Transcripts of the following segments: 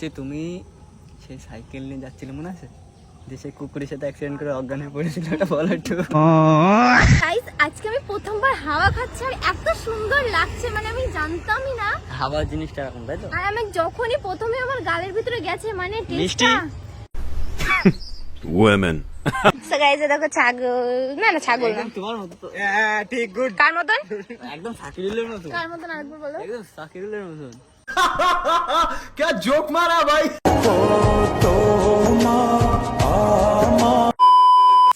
যে তুমি সেই সাইকেল নিয়ে যাচ্ছিলে মনে আছে? যে সেই কুকুরের সাথে অ্যাক্সিডেন্ট করে অজ্ঞান হয়ে পড়েছিল এটা বলো একটু গাইস আজকে আমি প্রথমবার হাওয়া খাচ্ছি আর এত সুন্দর লাগছে মানে আমি জানতামই না। হাওয়া জিনিসটা এরকম তাই তো? আর আমি যখনই প্রথমে আমার গালের ভিতরে গেছে মানে মিষ্টি? সো গাইস দেখো ছাগল। না না ছাগল না। তোমার মতো তো। ঠিক গুড কার মতন? একদম সাকিরুলের মতো। কার মতন আরেকবার বলো। একদম সাকিরুলের মতন। क्या जोक मारा भाई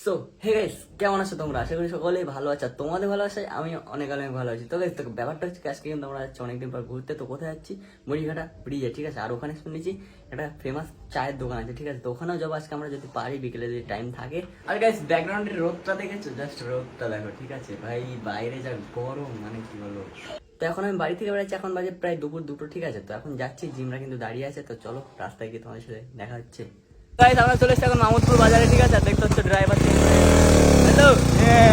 সো হে গাইস কেমন আছো তোমরা আশা করি সকলেই ভালো আছো আর তোমাদের ভালো আছে আমি অনেক অনেক ভালো আছি তো গাইস তো ব্যাপারটা হচ্ছে কি, আজকে কিন্তু আমরা যাচ্ছি অনেকদিন পর ঘুরতে তো কোথায় যাচ্ছি মুড়িঘাটা ব্রিজে ঠিক আছে আর ওখানে শুনেছি একটা ফেমাস চায়ের দোকান আছে ঠিক আছে তো ওখানেও যাবো আজকে আমরা যদি পারি বিকেলে যদি টাইম থাকে আর গাইস ব্যাকগ্রাউন্ডের রোদটা দেখেছো জাস্ট রোদটা দেখো ঠিক আছে ভাই বাইরে যা গরম মানে কি বলবো তো এখন আমি বাড়ি থেকে বেড়াচ্ছি এখন বাজে প্রায় দুপুর দুটো ঠিক আছে? তো এখন যাচ্ছি জিমরা কিন্তু দাঁড়িয়ে আছে তো চলো রাস্তায় গিয়ে তোমাদের সাথে দেখা হচ্ছে। গাইস আমরা চলে এসেছি এখন মামুদপুর বাজারে ঠিক আছে? দেখতে হচ্ছে ড্রাইভার হ্যালো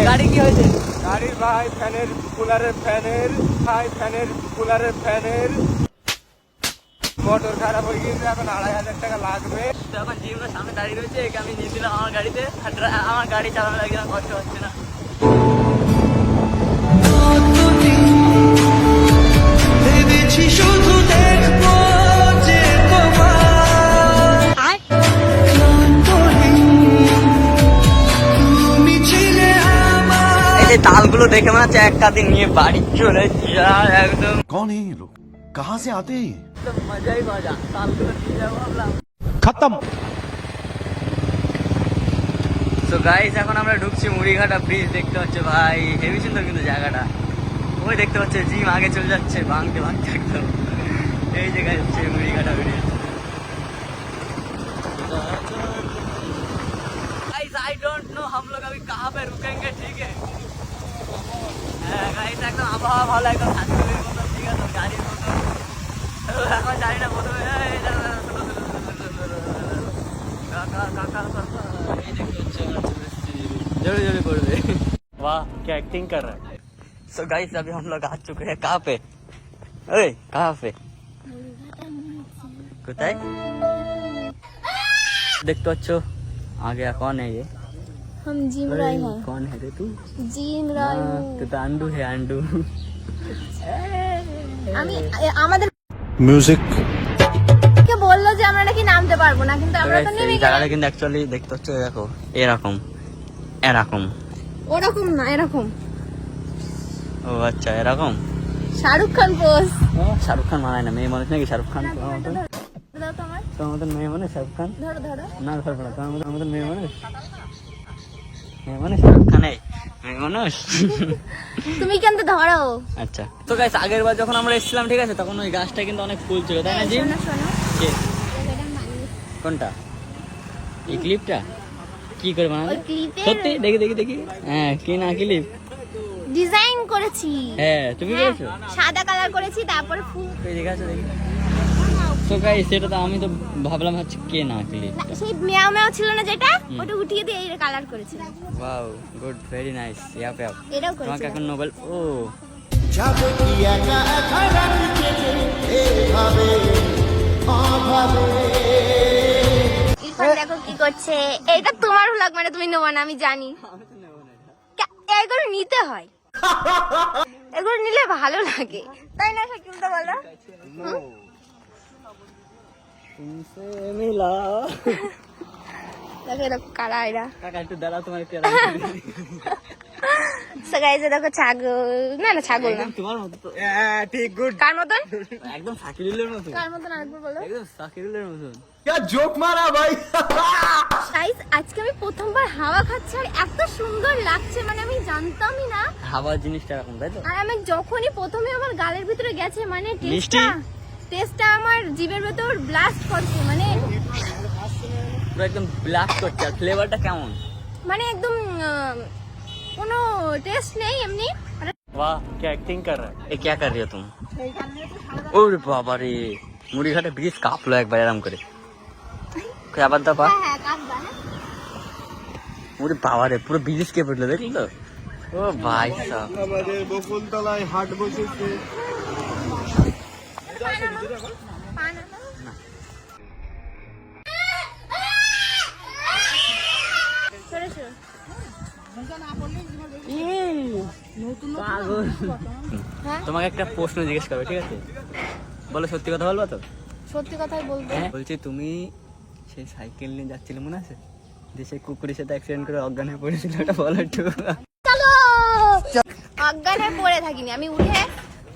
গাড়ি কি হয়েছে? গাড়ির ভাই ফ্যানের কুলারের ফ্যানের ভাই ফ্যানের কুলারের ফ্যানের। মোটর খারাপ হয়ে গিয়েছে এখন আড়াই হাজার টাকা লাগবে। তো এখন জিমরা সামনে দাঁড়িয়ে রয়েছে একে আমি নিয়ে দিলাম আমার গাড়িতে। আর আমার গাড়ি চালানো লাগে কষ্ট হচ্ছে না। এই যে তালগুলো দেখে মনে হচ্ছে একটা দিন নিয়ে বাড়ি চলে যা একদম कौन है ये लोग कहाँ से आते हैं ये একদম মজাই মজা তালগুলো নিয়ে যাবো ভাবলাম खत्म তো গাইস এখন আমরা ঢুকছি মুড়িঘাটা ব্রিজ দেখতে হচ্ছে ভাই হেভি সুন্দর কিন্তু জায়গাটা ওই দেখতে পাচ্ছে জিম আগে চলে যাচ্ছে ভাঙতে ভাঙতে একদম এই জায়গায় হচ্ছে Murighata bridge guys I don't know हम लोग अभी कहाँ पे रुकेंगे वाह क्या एक्टिंग कर रहा है सो गाइस अभी हम लोग आ चुके हैं कहाँ पे कहाँ पे देख तो अच्छो आ गया कौन है ये हम जिम रहे अरे, हैं कौन है रे तू জিম রয় हाँ, तू तो अंडू है अंडू আমি এ- আমাদের म्यूजिक কে বললো যে আমরা নাকি নামতে পারবো না কিন্তু তো আমরা তো guys, নেমে এই গেলাম জায়গাটা কিন্তু অ্যাকচুয়ালি দেখতে হচ্ছে দেখো এরকম এরকম ওরকম না এরকম ও আচ্ছা এরকম শাহরুখ খান পোজ শাহরুখ খান মানায় না মেয়ে মানুষ নাকি শাহরুখ খান তোমার মতন দাও তো আমার তোমার মতন মেয়ে মানুষ শাহরুখ খান ধরো ধরো না ধরবো না তোমার মতন আমার মতন মেয়ে মানুষ মেয়ে মানুষ খানে মানুষ। তুমি কিন্তু ধরো। আচ্ছা। তো গাইস আগের বার যখন আমরা এসেছিলাম ঠিক আছে তখন ওই গাছটা কিন্তু অনেক ফুল ছিল তাই না জি? মানি কোনটা? এই ক্লিপটা? কি করে ক্লিপে সত্যি? দেখি দেখি দেখি। হ্যাঁ কি না ক্লিপ ডিজাইন করেছি। হ্যাঁ তুমি হ্যাঁ, করেছ? সাদা কালার করেছি তারপরে ফুল দেখি। তো গাইস সেটা তো আমি তো ভাবলাম হচ্ছে কে না সেই মেয়াও মেয়াও ছিল না যেটা ওটা উঠিয়ে দিয়ে এই কালার করেছিলাম wow good very nice yup yup এটাও তোমাকে এখন নোবেল ও। ইরফান দেখো কি করছে। এটা তোমার ভ্লগ মানে তুমি নেব না আমি জানি। কা- এগুলো নিতে হয়। এগুলো নিলে ভালো লাগে। তাই না শাকিল তো বলো তুমসে মিলা দেখো এরকম আজকে আমি প্রথমবার হাওয়া খাচ্ছি এত সুন্দর লাগছে মানে আমি জানতামই না। হাওয়া জিনিসটা এরকম তাই তো? আমি যখনই প্রথমে আমার গালের ভিতরে গেছে মানে টেস্টটা টেস্টটা আমার জিভের ভেতর ব্লাস্ট করছে মানে পুরো একদম ব্ল্যাক করছে আর ফ্লেভারটা কেমন মানে একদম আহ, কোনো টেস্ট নেই এমনি মানে वाह क्या एक्टिंग कर रहा है ये क्या कर रही हो तुम ওরে বাবা রে মুড়িঘাটে ব্রিজ কাঁপলো একবার এরম করে কই আবার দা পা হ্যাঁ হ্যাঁ কাঁদবা হ্যাঁ ওরে বাবা রে পুরো ব্রিজ কে পড়লো দেখলি তো ও ভাই সাহেব আমাদের বকুলতলায় হাট বসেছে তোমাকে একটা প্রশ্ন জিজ্ঞেস করবে ঠিক আছে? বলো সত্যি কথা বলব তো? সত্যি কথাই বলব। হ্যাঁ, বলছি তুমি সেই সাইকেল নিয়ে যাচ্ছিলে মনে আছে? যে সেই কুকুরের সাথে অ্যাক্সিডেন্ট করে অজ্ঞান হয়ে পড়েছিল ওটা বলো একটু। অজ্ঞান হয়ে পড়ে থাকিনি। আমি উঠে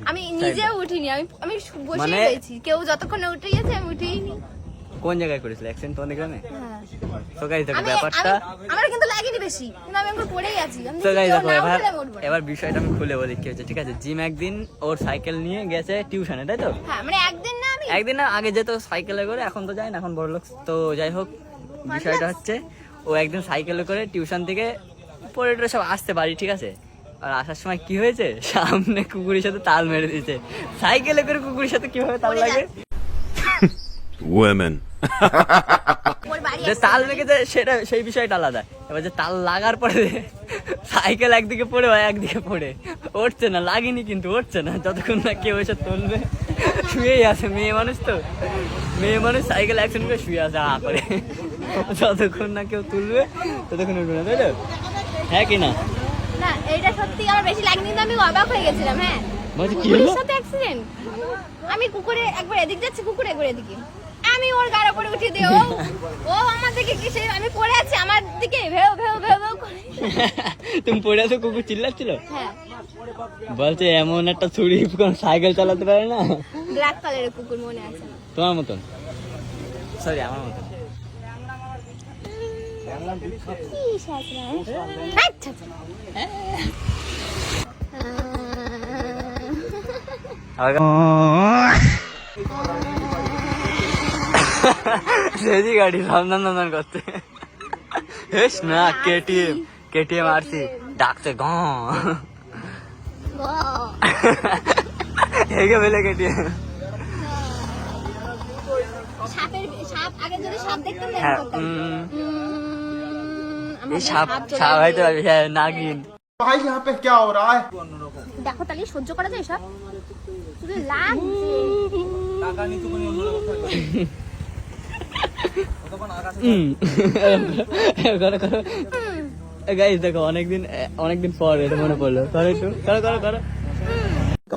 আমি নিজেও উঠিনি আমি আমি বসে মানে- রয়েছি। কেউ যতক্ষণে উঠে গেছে আমি উঠেইনি। কোন জায়গায় করেছিল? অ্যাক্সিডেন্ট তোমাদের গ্রামে? হ্যাঁ। তো গাইজ দেখো ব্যাপারটা আমার কিন্তু লাগেনি বেশি। কিন্তু আমি এখন পড়েই আছি। তো কেউ দেখো এবার। এবার বিষয়টা আমি খুলে বলি কি হচ্ছে ঠিক আছে? জিম একদিন ওর সাইকেল নিয়ে গেছে টিউশনে তাই তো? হ্যাঁ মানে একদিন না আমি একদিন না আগে যেত সাইকেলে করে এখন তো যায় না এখন বড় লোক। তো যাই হোক বিষয়টা হচ্ছে ও একদিন সাইকেলে করে টিউশন থেকে পরে সব আসতে পারি ঠিক আছে? আর আসার সময় কি হয়েছে? সামনে কুকুরের সাথে তাল মেরে দিয়েছে। সাইকেলে করে কুকুরের সাথে কীভাবে তাল লাগে? বাড়ি যে। তাল লেগেছে সেটা সেই বিষয়টা আলাদা। এবার যে তাল লাগার পরে সাইকেল একদিকে পড়ে হয় একদিকে পড়ে। উঠছে না লাগেনি কিন্তু উঠছে না। যতক্ষণ না কেউ এসে তুলবে। শুয়েই আছে মেয়ে মানুষ তো। মেয়ে মানুষ সাইকেল অ্যাক্সিডেন্ট করে শুয়ে আছে আ করে। যতক্ষণ না কেউ তুলবে ততক্ষণ উঠবে না তাই তো? হ্যাঁ কি না? না এইটা সত্যি আমার বেশি লাগেনি কিন্তু আমি অবাক হয়ে গেছিলাম হ্যাঁ। বলছি কি হলো? সাথে অ্যাক্সিডেন্ট আমি কুকুরে একবার এদিক যাচ্ছি কুকুর একবার এদিকে। আমি ওর গাড়ি করে উঠে দিয়ে ও ও আমার দিকে কি সে আমি পড়ে আছি আমার দিকে ভেউ ভেউ ভেউ ভেউ করে। তুমি পড়ে আছো কুকুর চিল্লাচ্ছিল? হ্যাঁ। বলছে এমন একটা ছুরি কোন সাইকেল চালাতে পারে না। ব্ল্যাক কালারের কুকুর মনে আছে। তোমার মতন? সরি আমার মতন। সেজি গাড়ি সামনান নামনান করতে হেস না কেটিএম কেটিএম আরসি ডাকতে গ হেগে ফেলে কেটিএম সাপের সাপ আগে যদি সাপ দেখতাম না হ্যাঁ করতাম উম, আমার এই সাপ চলে সাপ আসবে। হয়তো হ্যাঁ নাগিন দেখো তাহলে সহ্য করা যায় সব শুধু লাগছে উম। করো করো গাইস দেখো অনেকদিন অনেকদিন পর এটা মনে পড়লো করো একটু করো করো করো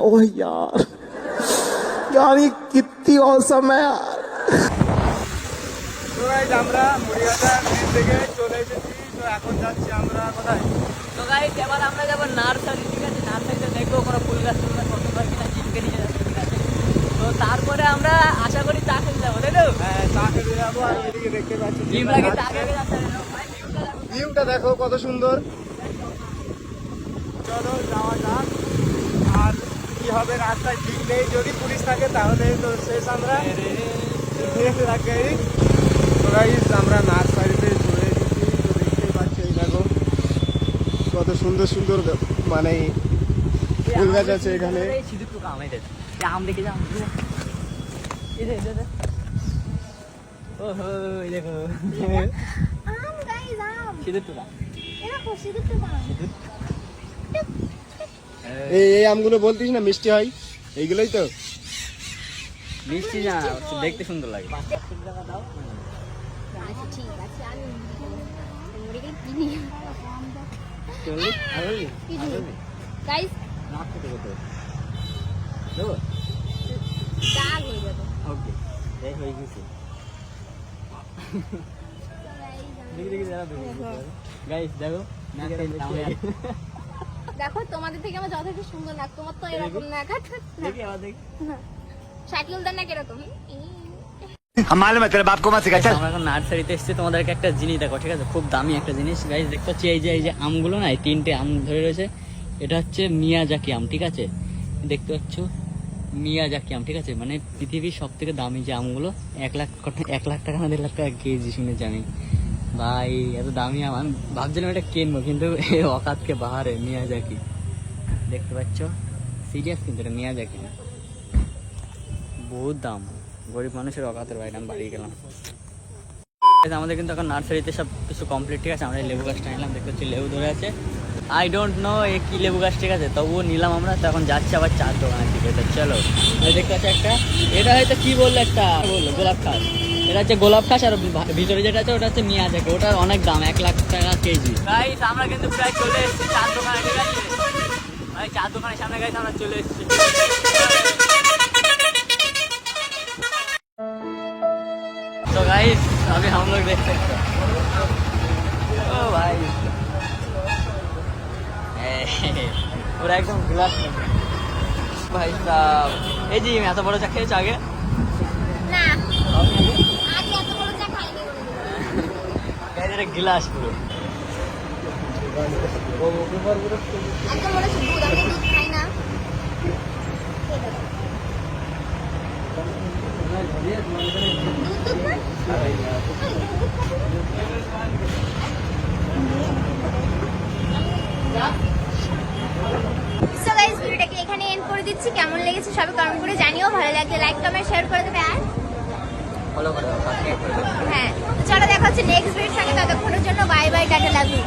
ओह यार यार ये कितनी औसम है यार তো guys, আমরা মুড়িঘাটা ব্রিজ থেকে চলে এসেছি তো এখন যাচ্ছি আমরা কোথায়? তো গাইস এবার আমরা যাব নার্সারি ঠিক আছে? নার্সারিতে দেখব কোনো ফুল গাছ গাছ কত পারে কিনা জিমকে নিয়ে যাচ্ছি ঠিক আছে? তো তারপরে আমরা আশা করি চা খেতে যাব তাই তো? হ্যাঁ চা খেতে যাব আর এদিকে দেখতে পাচ্ছি জিম লাগে চা খেতে যাচ্ছে ভিউটা দেখো। কত সুন্দর। চলো যাওয়া যাক। আর কি হবে রাস্তায় ঠিক নেই যদি পুলিশ থাকে তাহলে তো শেষ আমরা। আমরা নার্সারিতে চলে এসেছি তো দেখতেই পাচ্ছি এই দেখো কত সুন্দর সুন্দর মানে ফুল গাছ আছে এখানে। এই আমগুলো বলতিস না মিষ্টি হয়? এইগুলোই তো। মিষ্টি না দেখতে সুন্দর লাগে। আচ্ছা ঠিক আছে আমি মুড়ি কিনি চল্লিশ আড়াই কিনি গাইস না খেতে কত দেবো? দাগ হয়ে যাবে। ওকে এই হয়ে গেছে। দেখি দেখি যারা গাইস দেখো নাকটা দেখো তোমাদের থেকে আমার যথেষ্ট সুন্দর নাক তোমার তো এরকম নাক দেখি আবার দেখি। শাকিলদার নাক এরকম। নার্সারিতে তোমাদেরকে একটা জিনিস দেখো ঠিক আছে? খুব দামি একটা জিনিস। দেখতে পাচ্ছি এই যে এই যে আমগুলো তিনটে আম ধরে রয়েছে। এটা হচ্ছে আম, ঠিক আছে? দেখতে আম, ঠিক আছে? মানে পৃথিবীর সব থেকে দামি যে আমগুলো, এক লাখ এক লাখ টাকা না দেড় লাখ টাকা কেজি শুনে জানি ভাই, এত দামি আম, আমি ভাবছিলাম এটা কিনবো, কিন্তু অকাতকে বাহারে, মিয়া মিয়াজাকি দেখতে পাচ্ছ? সিরিয়াস কিন্তু এটা মিয়াজাকি বহুত দাম। গরিব মানুষের অকাতের বাইরে আমি বাড়ি গেলাম। আমাদের কিন্তু এখন নার্সারিতে সব কিছু কমপ্লিট ঠিক আছে? আমরা লেবু গাছটা নিলাম, দেখতে পাচ্ছি লেবু ধরে আছে। আই ডোন্ট নো এ কি লেবু গাছ, ঠিক আছে? তবুও নিলাম আমরা, তো এখন যাচ্ছি আবার চার দোকানের দিকে। তো চলো দেখতে পাচ্ছি একটা, এটা হয়তো কি বলল একটা বলল? গোলাপ খাস। এটা হচ্ছে গোলাপ খাস, আর ভিতরে যেটা আছে, ওটা হচ্ছে মিয়া থেকে ওটার অনেক দাম, এক লাখ টাকা কেজি। গাইস আমরা কিন্তু প্রায় চলে এসেছি চার দোকানে ঠিক আছে ভাই, চার দোকানের সামনে গেছে আমরা চলে এসেছি। तो गाइस अभी हम लोग देख सकते हैं ओ भाई ए, पूरा एकदम गिलास में। भाई साहब এই জি এত বড় চা খেয়েছো আগে না আগে এত বড় চা খাইনি Guys, এটা গিলাস পুরো একদম মনে হচ্ছে দুধ আমি দুধ খাই না ভিডিওটাকে এখানে এন্ড করে দিচ্ছি? কেমন লেগেছে সবাই কমেন্ট করে জানিও। ভালো লাগলে লাইক কমেন্ট শেয়ার করে দেবে আর? করে করে হ্যাঁ। চলো দেখা হচ্ছে নেক্সট ভিডিওর সঙ্গে। ততক্ষণের জন্য বাই বাই টাটা লাভ ইউ